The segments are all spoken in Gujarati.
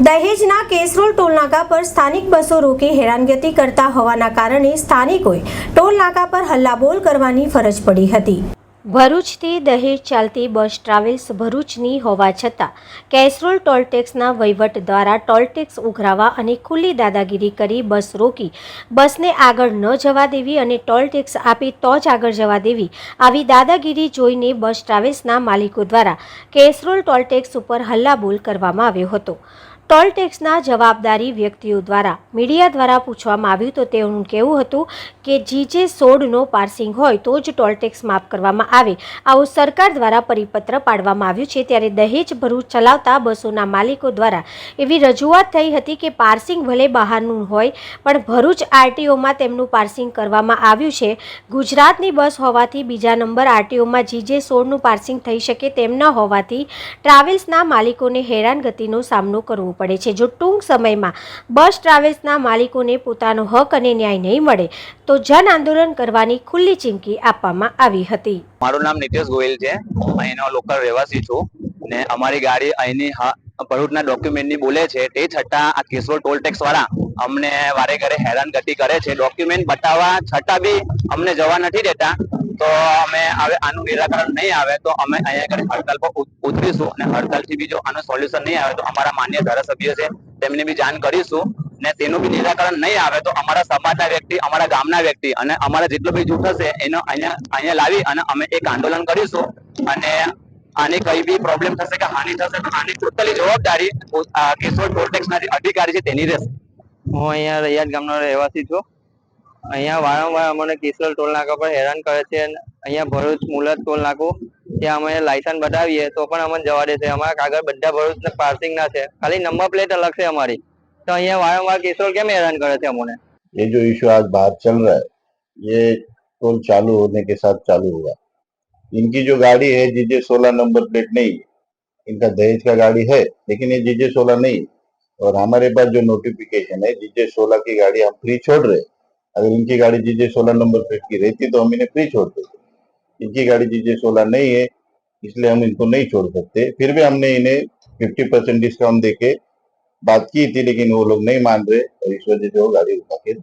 દહેજના કેસરોલ ટોલનાકા પર સ્થાનિક બસો રોકી હેરાનગતિ કરતા હોવાના કારણે સ્થાનિકોએ ટોલનાકા પર હલ્લાબોલ કરવાની ફરજ પડી હતી. ભરૂચથી દહેજ ચાલતી બસ ટ્રાવેલ્સ ભરૂચની હોવા છતાં કેસરોલ ટોલટેક્સના વહીવટ દ્વારા ટોલટેક્સ ઉઘરાવા અને ખુલ્લી દાદાગીરી કરી બસ રોકી બસને આગળ ન જવા દેવી અને ટોલટેક્સ આપી તો જ આગળ જવા દેવી આવી દાદાગીરી જોઈને બસ ટ્રાવેલ્સના માલિકો દ્વારા કેસરોલ ટોલટેક્સ ઉપર હલ્લાબોલ કરવામાં આવ્યો હતો. ટોલ ટેક્સના જવાબદારી વ્યક્તિઓ દ્વારા મીડિયા દ્વારા પૂછવામાં આવ્યું તો તેઓનું કહેવું હતું કે જીજે સોળનો પાર્સિંગ હોય તો જ ટોલ ટેક્સ માફ કરવામાં આવે. આવું સરકાર દ્વારા પરિપત્ર પાડવામાં આવ્યું છે ત્યારે દહેજ ભરૂચ ચલાવતા બસોના માલિકો દ્વારા એવી રજૂઆત થઈ હતી કે પાર્સિંગ ભલે બહારનું હોય, પણ ભરૂચ આરટીઓમાં તેમનું પાર્સિંગ કરવામાં આવ્યું છે. ગુજરાતની બસ હોવાથી બીજા નંબર આરટીઓમાં જીજે સોળનું પાર્સિંગ થઈ શકે તેમ ન હોવાથી ટ્રાવેલ્સના માલિકોને હેરાનગતિનો સામનો કરવો પડે છે. જો ટૂંક સમયમાં બસ ટ્રાવેલ્સના માલિકોને પોતાનો હક અને ન્યાય નહીં મળે, તો જન આંદોલન કરવાની ખુલ્લી ચીમકી આપવામાં આવી હતી. મારું નામ નીતેશ ગોયલ છે. અહીંનો લોકલ રહેવાસી છું ને અમારી ગાડી અહીંની ભરૂચના ડોક્યુમેન્ટની બોલે છે. તે છતાં આ કેશોદ ટોલ ટેક્સ વાળા અમને વારે ઘરે હેરાનગતિ કરે છે. ડોક્યુમેન્ટ બતાવવા છતાં બી અમને જવા નથી દેતા. તો અમે હવે આનું નિરાકરણ નહીં આવે તો અમે અહીંયા આગળ હડતાલ પર ઉતરીશું અને હડતાલથી બી જો આનું સોલ્યુશન નહીં આવે તો અમારા માન્ય ધારાસભ્ય છે તેમને બી જાણ કરીશું ને તેનું બી નિરાકરણ નહીં આવે તો અમારા સમાજના વ્યક્તિ, અમારા ગામના વ્યક્તિ અને અમારા જેટલો બી જૂથ હશે એનો અહીંયા અહીંયા લાવી અને અમે એક આંદોલન કરીશું અને આની કઈ બી પ્રોબ્લેમ થશે કે હાનિ થશે તો આની ટોટલી જવાબદારી કેશોદ ટોલ ટેક્સના અધિકારી છે તેની રહેશે. હું અહીંયા રૈયાદ ગામનો રહેવાસી છું અહીંયા વારંવાર અમને કિશોર ટોલ નાકા પર હેરાન કરે છે અને અહીંયા ભરૂચ મુલત ટોલ નાકું ત્યાં અમે લાયસન્સ બતાવીએ તો પણ અમને જવા દે છે અમારા કાગળ બધા ભરૂચ પાર્સિંગ ના છે ખાલી નંબર પ્લેટ અલગ છે અમારી તો અહીંયા વારંવાર કિશોર કેમ હેરાન કરે છે અમને ये जो इशू आज बाहर चल रहा है ये टोल चालू होने के साथ चालू हुआ इनकी जो गाड़ी है जीजे सोलह नंबर प्लेट नहीं है इनका दहेज का गाड़ी है लेकिन ये जीजे सोलह नहीं है और हमारे पास जो नोटिफिकेशन है जीजे सोलह की गाड़ी हम फ्री छोड़ रहे हैं अगर इनकी गाड़ी जीजे सोलह नंबर प्लेट की रहती तो हम इन्हें फ्री छोड़ देते इनकी गाड़ी जीजे सोलह नहीं है इसलिए हम इनको नहीं छोड़ सकते फिर भी हमने इन्हें फिफ्टी परसेंट डिस्काउंट देके बात की थी लेकिन वो लोग नहीं मान रहे और इस वजह से वो गाड़ी उठा के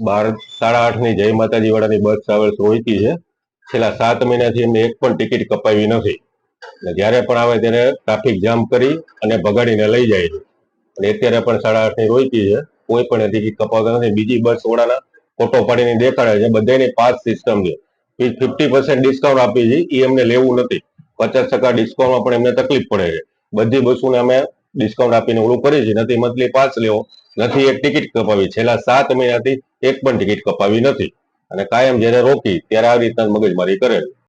બાર સાડા આઠ ની જય માતાજી વાળાની બસ ટ્રાવેલ્સ રોકી છે છેલ્લા સાત મહિનાથી એમને એક પણ ટિકિટ કપાવી નથી અને જ્યારે પણ આવે ત્યારે ટ્રાફિક જામ કરી અને ભગાડીને લઈ જાય છે અને અત્યારે પણ સાડા આઠની રોકી છે. કોઈ પણ ટિકિટ કપાવતા નથી. બીજી બસ વાળાના ફોટો પાડીને દેખાડે છે. બધાની પાસ સિસ્ટમ છે. ફિફ્ટી પર્સન્ટ ડિસ્કાઉન્ટ આપી છે. એ એમને લેવું નથી. પચાસ ટકા ડિસ્કાઉન્ટમાં પણ એમને તકલીફ પડે છે. બધી બસોને અમે ડિસ્કાઉન્ટ આપીને ઓલું કરીએ છીએ. નથી મંથલી પાસ લેવો, નથી એક ટિકિટ કપાવી. છેલ્લા સાત મહિનાથી એક પણ ટિકિટ કપાવી નથી. અને કાયમ જ્યારે રોકી, ત્યારે આવી રીતના મગજમારી કરે છે.